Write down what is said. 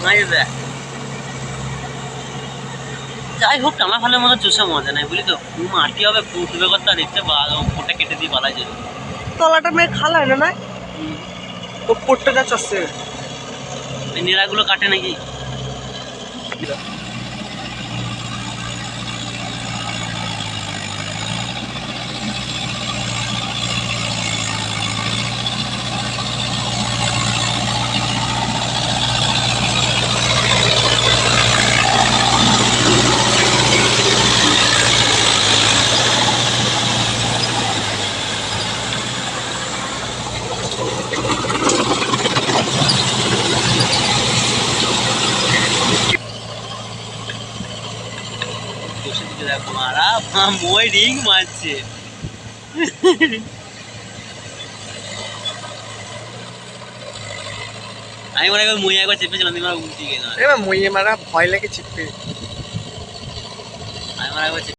দেখ যাই হোক টানা ফালের মতো চুষে মজা নাই বুঝলি তো? মাটি হবে ফুটবে কথা দেখতে ভালো ওপরটা কেটে দিয়ে পালা যাবে তলাটা মেয়ে খালা হয় না না? ওপরটা যা চাচ্ছে এই নেড়াগুলো কাটে নাকি? বসে দিকে দেখো মারা মই রিং মারছে। আমি মনে করি মই একবার চেপেছিলাম তুমি আমার উল্টি গেলাম মইয়ে মারা ভয় লাগে চেপে। আমি মনে একবার